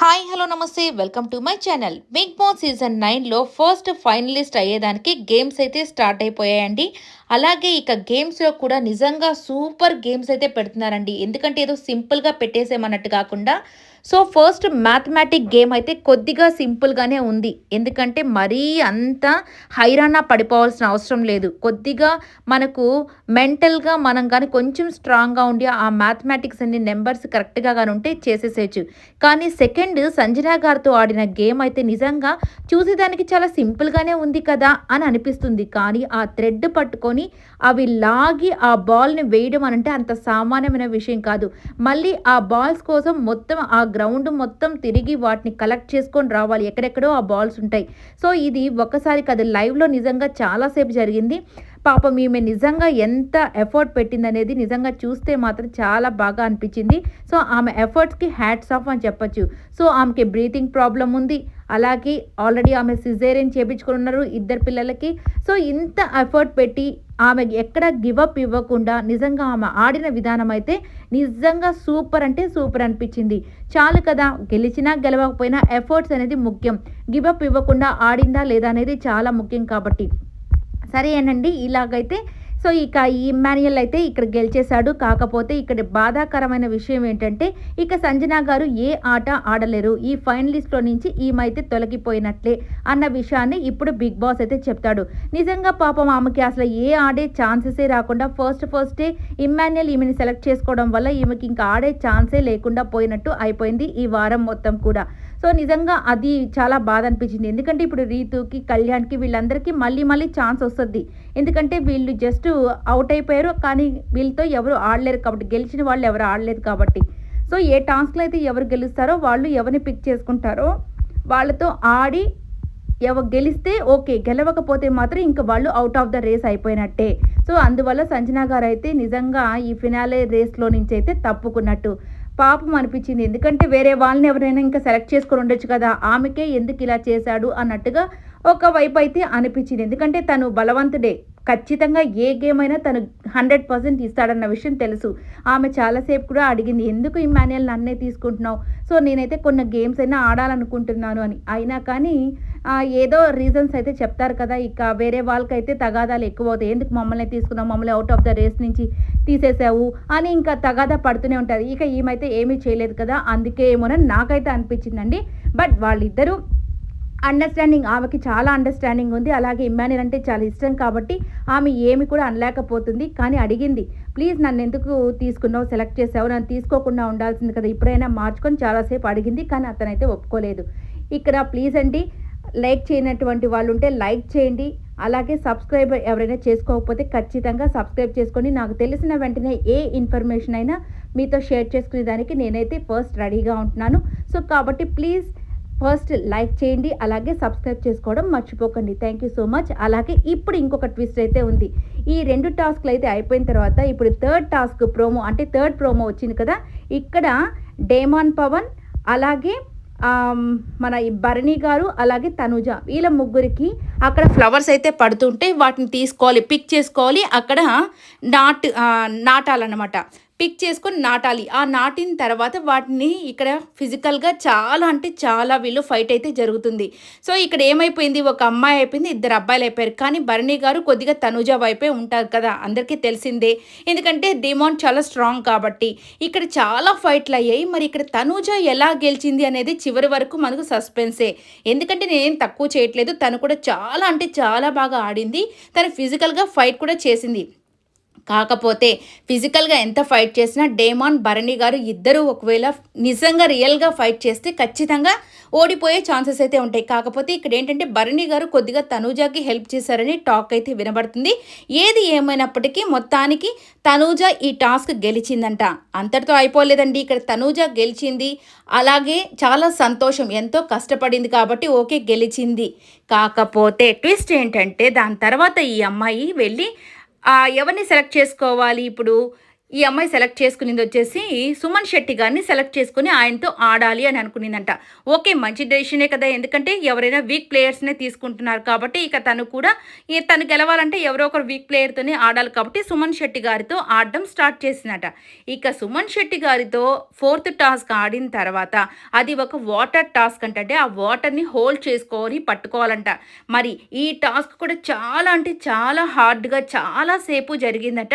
Hi hello నమస్తే. Welcome to my channel. Bigg Boss season నైన్లో first finalist అయ్యేదానికి games అయితే స్టార్ట్ అయిపోయాయండి. అలాగే ఇక గేమ్స్లో కూడా నిజంగా సూపర్ గేమ్స్ అయితే పెడుతున్నారండి. ఎందుకంటే ఏదో సింపుల్గా పెట్టేసేమన్నట్టు కాకుండా సో ఫస్ట్ మ్యాథమెటిక్ గేమ్ అయితే కొద్దిగా సింపుల్గానే ఉంది. ఎందుకంటే మరీ అంత హైరానా పడిపోవాల్సిన అవసరం లేదు. కొద్దిగా మనకు మెంటల్గా మనం కానీ కొంచెం స్ట్రాంగ్గా ఉండి ఆ మ్యాథమెటిక్స్ అన్ని నెంబర్స్ కరెక్ట్గా కానీ ఉంటే చేసేసేయచ్చు. కానీ సెకండ్ సంజనా గారితో ఆడిన గేమ్ అయితే నిజంగా చూసేదానికి చాలా సింపుల్గానే ఉంది కదా అని అనిపిస్తుంది. కానీ ఆ థ్రెడ్ పట్టుకొని అవి లాగి ఆ బాల్ని వేయడం అనంటే అంత సామాన్యమైన విషయం కాదు. మళ్ళీ ఆ బాల్స్ కోసం మొత్తం ఆ గ్రౌండ్ మొత్తం తిరిగి వాటిని కలెక్ట్ చేసుకొని రావాలి. ఎక్కడెక్కడో ఆ బాల్స్ ఉంటాయి. సో ఇది ఒక్కసారి కాదు లైవ్లో నిజంగా చాలాసేపు జరిగింది. పాపం ఈమె నిజంగా ఎంత ఎఫర్ట్ పెట్టిందనేది నిజంగా చూస్తే మాత్రం చాలా బాగా అనిపించింది. సో ఆమె ఎఫర్ట్స్కి హ్యాట్స్ ఆఫ్ అని చెప్పొచ్చు. సో ఆమెకి బ్రీతింగ్ ప్రాబ్లం ఉంది. అలాగే ఆల్రెడీ ఆమె సిజేరియన్ చేపించుకుని ఉన్నారు ఇద్దరు పిల్లలకి. సో ఇంత ఎఫర్ట్ పెట్టి ఆమె ఎక్కడ గివప్ ఇవ్వకుండా నిజంగా ఆమె ఆడిన విధానం అయితే నిజంగా సూపర్ అంటే సూపర్ అనిపించింది. చాలు కదా గెలిచినా గెలవకపోయినా ఎఫర్ట్స్ అనేది ముఖ్యం. గివప్ ఇవ్వకుండా ఆడిందా లేదా అనేది చాలా ముఖ్యం కాబట్టి. సరేనండి ఇలాగైతే సో ఇక ఈ ఇమ్మాన్యుయల్ అయితే ఇక్కడ గెలిచేశాడు. కాకపోతే ఇక్కడ బాధాకరమైన విషయం ఏంటంటే ఇక సంజన గారు ఏ ఆట ఆడలేరు. ఈ ఫైనలిస్ట్లో నుంచి ఈమె తొలగిపోయినట్లే అన్న విషయాన్ని ఇప్పుడు బిగ్ బాస్ అయితే చెప్తాడు. నిజంగా పాపం ఆమెకి అసలు ఏ ఆడే ఛాన్సెసే రాకుండా ఫస్ట్ ఫస్టే ఇమ్మాన్యుయల్ ఈమెని సెలెక్ట్ చేసుకోవడం వల్ల ఈమెకి ఇంకా ఆడే ఛాన్సే లేకుండా పోయినట్టు అయిపోయింది ఈ వారం మొత్తం కూడా. సో నిజంగా అది చాలా బాధ అనిపించింది. ఎందుకంటే ఇప్పుడు రీతుకి కళ్యాణ్కి వీళ్ళందరికీ మళ్ళీ మళ్ళీ ఛాన్స్ వస్తుంది. ఎందుకంటే వీళ్ళు జస్ట్ అవుట్ అయిపోయారు కానీ వీళ్ళతో ఎవరు ఆడలేరు కాబట్టి గెలిచిన వాళ్ళు ఎవరు ఆడలేదు కాబట్టి. సో ఏ టాస్క్లో అయితే ఎవరు గెలుస్తారో వాళ్ళు ఎవరిని పిక్ చేసుకుంటారో వాళ్ళతో ఆడి ఎవరు గెలిస్తే ఓకే గెలవకపోతే మాత్రం ఇంకా వాళ్ళు అవుట్ ఆఫ్ ద రేస్ అయిపోయినట్టే. సో అందువల్ల సంజనా గారు అయితే నిజంగా ఈ ఫినాలే రేస్లో నుంచి అయితే తప్పుకున్నట్టు. పాపం అనిపించింది. ఎందుకంటే వేరే వాళ్ళని ఎవరైనా ఇంకా సెలెక్ట్ చేసుకొని ఉండొచ్చు కదా. ఆమెకే ఎందుకు ఇలా చేశాడు అన్నట్టుగా ఒకవైపు అయితే అనిపించింది. ఎందుకంటే తను బలవంతుడే. ఖచ్చితంగా ఏ గేమ్ అయినా తను హండ్రెడ్ పర్సెంట్ ఇస్తాడన్న విషయం తెలుసు. ఆమె చాలాసేపు కూడా అడిగింది ఎందుకు ఈ మాన్యువల్ నన్నే తీసుకుంటున్నావు? సో నేనైతే కొన్ని గేమ్స్ అయినా ఆడాలనుకుంటున్నాను అని. అయినా కానీ ఏదో రీజన్స్ అయితే చెప్తారు కదా ఇక వేరే వాళ్ళకైతే తగాదాలు ఎక్కువ అవుతాయి ఎందుకు మమ్మల్ని తీసుకున్నావు? మమ్మల్ని అవుట్ ఆఫ్ ద రేస్ నుంచి తీసేసావు? అని ఇంకా తగాదా పడుతూనే ఉంటుంది ఇక ఈమైతే ఏమీ చేయలేదు కదా అందుకే ఏమోనని నాకైతే అనిపించిందండి. బట్ వాళ్ళిద్దరూ అండర్స్టాండింగ్ ఆమెకి చాలా అండర్స్టాండింగ్ ఉంది. అలాగే ఇమ్మాన్యుల్ అంటే చాలా ఇష్టం కాబట్టి ఆమె ఏమి కూడా అనలేకపోతుంది. కానీ అడిగింది ప్లీజ్ నన్ను ఎందుకు తీసుకున్నావు? సెలెక్ట్ చేసావు? నన్ను తీసుకోకుండా ఉండాల్సింది కదా. ఇప్పుడైనా మార్చుకొని చాలాసేపు అడిగింది కానీ అతనైతే ఒప్పుకోలేదు. ఇక్కడ ప్లీజ్ అండి లైక్ చేయనటువంటి వాళ్ళు ఉంటే లైక్ చేయండి. అలాగే సబ్స్క్రైబ్ ఎవరైనా చేసుకోకపోతే ఖచ్చితంగా సబ్స్క్రైబ్ చేసుకోండి నాకు తెలిసిన వెంటనే ఏ ఇన్ఫర్మేషన్ అయినా మీతో షేర్ చేసుకునే దానికి నేనైతే ఫస్ట్ రెడీగా ఉంటున్నాను. సో కాబట్టి ప్లీజ్ ఫస్ట్ లైక్ చేయండి అలాగే సబ్స్క్రైబ్ చేసుకోవడం మర్చిపోకండి. థ్యాంక్ యూ సో మచ్ అలాగే ఇప్పుడు ఇంకొక ట్విస్ట్ అయితే ఉంది. ఈ రెండు టాస్క్లు అయితే అయిపోయిన తర్వాత ఇప్పుడు థర్డ్ టాస్క్ ప్రోమో అంటే థర్డ్ ప్రోమో వచ్చింది కదా ఇక్కడ డేమాన్ పవన్ అలాగే మన భరణి గారు అలాగే తనుజ వీళ్ళ ముగ్గురికి అక్కడ ఫ్లవర్స్ అయితే పడుతుంటే వాటిని తీసుకోవాలి పిక్ చేసుకోవాలి. అక్కడ నాట్ నాటాలన్నమాట. పిక్ చేసుకొని నాటాలి. ఆ నాటిన తర్వాత వాటిని ఇక్కడ ఫిజికల్గా చాలా అంటే చాలా వీళ్ళు ఫైట్ అయితే జరుగుతుంది. సో ఇక్కడ ఏమైపోయింది? ఒక అమ్మాయి అయిపోయింది ఇద్దరు అబ్బాయిలు అయిపోయారు. కానీ భరణి గారు కొద్దిగా తనుజా వైపే ఉంటారు కదా అందరికీ తెలిసిందే. ఎందుకంటే డిమాండ్ చాలా స్ట్రాంగ్ కాబట్టి ఇక్కడ చాలా ఫైట్లు అయ్యాయి. మరి ఇక్కడ తనుజ ఎలా గెలిచింది అనేది చివరి వరకు మనకు సస్పెన్సే. ఎందుకంటే నేనేం తక్కువ చేయట్లేదు. తను కూడా చాలా అంటే చాలా బాగా ఆడింది. తను ఫిజికల్గా ఫైట్ కూడా చేసింది. కాకపోతే ఫిజికల్గా ఎంత ఫైట్ చేసినా డేమాన్ భరణి గారు ఇద్దరు ఒకవేళ నిజంగా రియల్గా ఫైట్ చేస్తే ఖచ్చితంగా ఓడిపోయే ఛాన్సెస్ అయితే ఉంటాయి. కాకపోతే ఇక్కడ ఏంటంటే భరణి గారు కొద్దిగా తనూజాకి హెల్ప్ చేశారని టాక్ అయితే వినబడుతుంది. ఏది ఏమైనప్పటికీ మొత్తానికి తనూజ ఈ టాస్క్ గెలిచిందంట. అంతటితో అయిపోలేదండి. ఇక్కడ తనూజ గెలిచింది. అలాగే చాలా సంతోషం. ఎంతో కష్టపడింది కాబట్టి ఓకే గెలిచింది. కాకపోతే ట్విస్ట్ ఏంటంటే దాని తర్వాత ఈ అమ్మాయి వెళ్ళి ఎవరిని సెలెక్ట్ చేసుకోవాలి ఇప్పుడు? ఈ అమ్మాయి సెలెక్ట్ చేసుకునింది వచ్చేసి సుమన్ శెట్టి గారిని సెలెక్ట్ చేసుకుని ఆయనతో ఆడాలి అని అనుకునిందంట. ఓకే మంచి డెసిషనే కదా. ఎందుకంటే ఎవరైనా వీక్ ప్లేయర్స్నే తీసుకుంటున్నారు కాబట్టి ఇక తను కూడా తను గెలవాలంటే ఎవరో ఒకరు వీక్ ప్లేయర్తోనే ఆడాలి కాబట్టి సుమన్ శెట్టి గారితో ఆడడం స్టార్ట్ చేసిందట. ఇక సుమన్ శెట్టి గారితో ఫోర్త్ టాస్క్ ఆడిన తర్వాత అది ఒక వాటర్ టాస్క్ అంటే ఆ వాటర్ని హోల్డ్ చేసుకొని పట్టుకోవాలంట. మరి ఈ టాస్క్ కూడా చాలా అంటే చాలా హార్డ్గా చాలాసేపు జరిగిందట.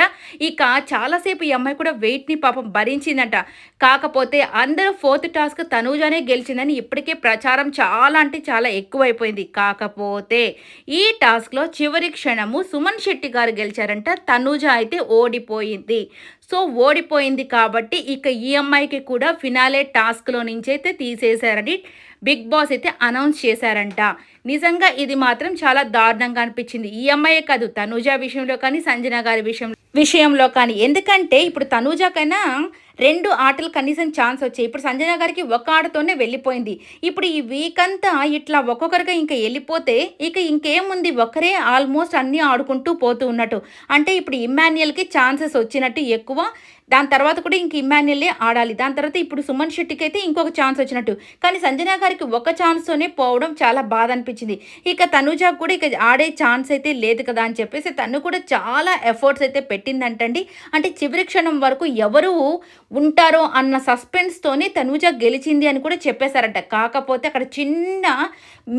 ఇక చాలాసేపు ఈ అమ్మాయి కూడా వెయిట్ని పాపం భరించిందంట. కాకపోతే అందరూ ఫోర్త్ టాస్క్ తనూజానే గెలిచిందని ఇప్పటికే ప్రచారం చాలా అంటే చాలా ఎక్కువైపోయింది. కాకపోతే ఈ టాస్క్లో చివరి క్షణము సుమన్ శెట్టి గారు గెలిచారంట. తనూజ అయితే ఓడిపోయింది. సో ఓడిపోయింది కాబట్టి ఇక ఈ అమ్మాయికి కూడా ఫినాలే టాస్క్లో నుంచి అయితే తీసేశారని బిగ్ బాస్ అయితే అనౌన్స్ చేశారంట. నిజంగా ఇది మాత్రం చాలా దారుణంగా అనిపించింది. ఈ అమ్మాయే కాదు తనూజ విషయంలో కానీ సంజన గారి విషయం విషయంలో కానీ. ఎందుకంటే ఇప్పుడు తనూజకైనా రెండు ఆటలు కనీసం ఛాన్స్ వచ్చాయి. ఇప్పుడు సంజన గారికి ఒక ఆటతోనే వెళ్ళిపోయింది. ఇప్పుడు ఈ వీక్ అంతా ఇట్లా ఒక్కొక్కరిగా ఇంకా వెళ్ళిపోతే ఇక ఇంకేముంది? ఒకరే ఆల్మోస్ట్ అన్నీ ఆడుకుంటూ పోతూ ఉన్నట్టు. అంటే ఇప్పుడు ఇమ్మాన్యుయల్కి ఛాన్సెస్ వచ్చినట్టు ఎక్కువ. దాని తర్వాత కూడా ఇంక ఇమ్మాన్యుయలే ఆడాలి. దాని తర్వాత ఇప్పుడు సుమన్ శెట్టికి అయితే ఇంకొక ఛాన్స్ వచ్చినట్టు. కానీ సంజన గారికి ఒక ఛాన్స్తోనే పోవడం చాలా బాధ అనిపించింది. ఇక తనుజ కూడా ఇక ఆడే ఛాన్స్ అయితే లేదు కదా అని చెప్పేసి తను కూడా చాలా ఎఫర్ట్స్ అయితే పెట్టిందంటండి. అంటే చివరి క్షణం వరకు ఎవరు ఉంటారో అన్న సస్పెన్స్తోనే తనుజ గెలిచింది అని కూడా చెప్పేశారంట. కాకపోతే అక్కడ చిన్న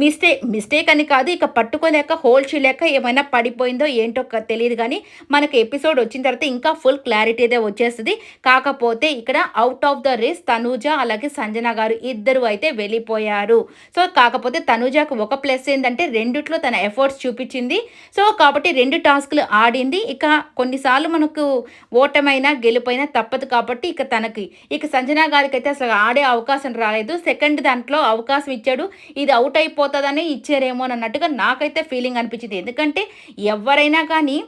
మిస్టేక్ మిస్టేక్ అని కాదు ఇక పట్టుకోలేక హోల్ చేయలేక ఏమైనా పడిపోయిందో ఏంటో తెలియదు కానీ మనకి ఎపిసోడ్ వచ్చిన తర్వాత ఇంకా ఫుల్ క్లారిటీ అయితే వచ్చేస్తుంది కాకపోతే ఇక్కడ out of the race Tanuja అలాగే సంజన గారు ఇద్దరు అయితే వెళ్ళిపోయారు. సో కాకపోతే తనూజకు ఒక ప్లస్ ఏంటంటే రెండిట్లో తన ఎఫర్ట్స్ చూపించింది. సో కాబట్టి రెండు టాస్క్లు ఆడింది. ఇక కొన్నిసార్లు మనకు ఓటమైనా గెలుపైనా తప్పదు కాబట్టి ఇక తనకి ఇక సంజన గారికి అయితే అసలు ఆడే అవకాశం రాలేదు. సెకండ్ దాంట్లో అవకాశం ఇచ్చాడు. ఇది అవుట్ అయిపోతుందని ఇచ్చారేమో అన్నట్టుగా నాకైతే ఫీలింగ్ అనిపించింది. ఎందుకంటే ఎవరైనా కానీ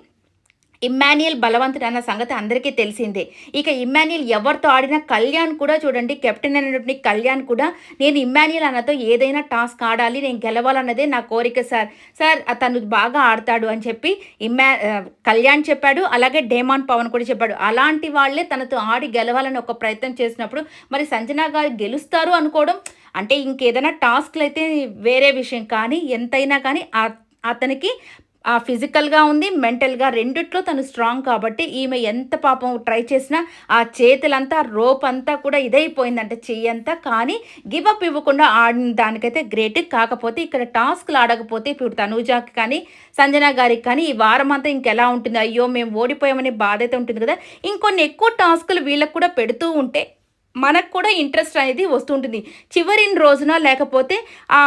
ఇమ్మాన్యుయల్ బలవంతుడు అన్న సంగతి అందరికీ తెలిసిందే. ఇక ఇమ్మాన్యుయల్ ఎవరితో ఆడినా కళ్యాణ్ కూడా చూడండి కెప్టెన్ అయినటువంటి కళ్యాణ్ కూడా నేను ఇమ్మాన్యుయల్ అన్నతో ఏదైనా టాస్క్ ఆడాలి నేను గెలవాలన్నదే నా కోరిక సార్. సార్ తను బాగా ఆడతాడు అని చెప్పి ఇమ్మా కళ్యాణ్ చెప్పాడు అలాగే డేమాన్ పవన్ కూడా చెప్పాడు. అలాంటి వాళ్ళే తనతో ఆడి గెలవాలని ఒక ప్రయత్నం చేసినప్పుడు మరి సంజనా గారు గెలుస్తారు అనుకోవడం అంటే ఇంకేదైనా టాస్క్లు అయితే వేరే విషయం. కానీ ఎంతైనా కానీ అతనికి ఆ ఫిజికల్గా ఉంది మెంటల్గా రెండిట్లో తను స్ట్రాంగ్ కాబట్టి ఈమె ఎంత పాపం ట్రై చేసినా ఆ చేతులంతా రోప్ అంతా కూడా ఇదైపోయిందంట చెయ్యంతా. కానీ గివ్ అప్ ఇవ్వకుండా ఆడిన దానికైతే గ్రేట్. కాకపోతే ఇక్కడ టాస్క్లు ఆడకపోతే ఇప్పుడు తనూజాకి కానీ సంజన గారికి కానీ ఈ వారం అంతా ఇంకెలా ఉంటుంది? అయ్యో మేము ఓడిపోయామనే బాధ అయితే ఉంటుంది కదా. ఇంకొన్ని ఎక్కువ టాస్కులు వీళ్ళకి కూడా పెడుతూ ఉంటే మనకు కూడా ఇంట్రెస్ట్ అనేది వస్తుంటుంది. చివరి రోజున లేకపోతే ఆ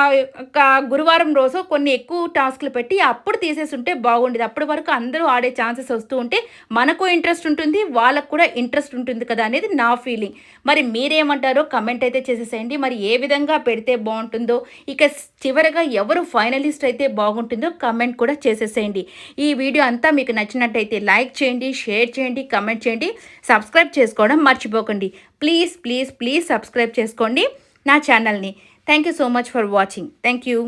గురువారం రోజు కొన్ని ఎక్కువ టాస్క్లు పెట్టి అప్పుడు తీసేస్తుంటే బాగుండేది. అప్పటి వరకు అందరూ ఆడే ఛాన్సెస్ వస్తూ ఉంటే మనకు ఇంట్రెస్ట్ ఉంటుంది వాళ్ళకు కూడా ఇంట్రెస్ట్ ఉంటుంది కదా అనేది నా ఫీలింగ్. మరి మీరేమంటారో కమెంట్ అయితే చేసేసేయండి. మరి ఏ విధంగా పెడితే బాగుంటుందో ఇక చివరగా ఎవరు ఫైనలిస్ట్ అయితే బాగుంటుందో కమెంట్ కూడా చేసేసేయండి. ఈ వీడియో అంతా మీకు నచ్చినట్టయితే లైక్ చేయండి షేర్ చేయండి కమెంట్ చేయండి సబ్స్క్రైబ్ చేసుకోవడం మర్చిపోకండి. ప్లీజ్ ప్లీజ్ ప్లీజ్ సబ్స్క్రైబ్ చేసుకోండి నా ఛానల్ని. Thank you so much for watching thank you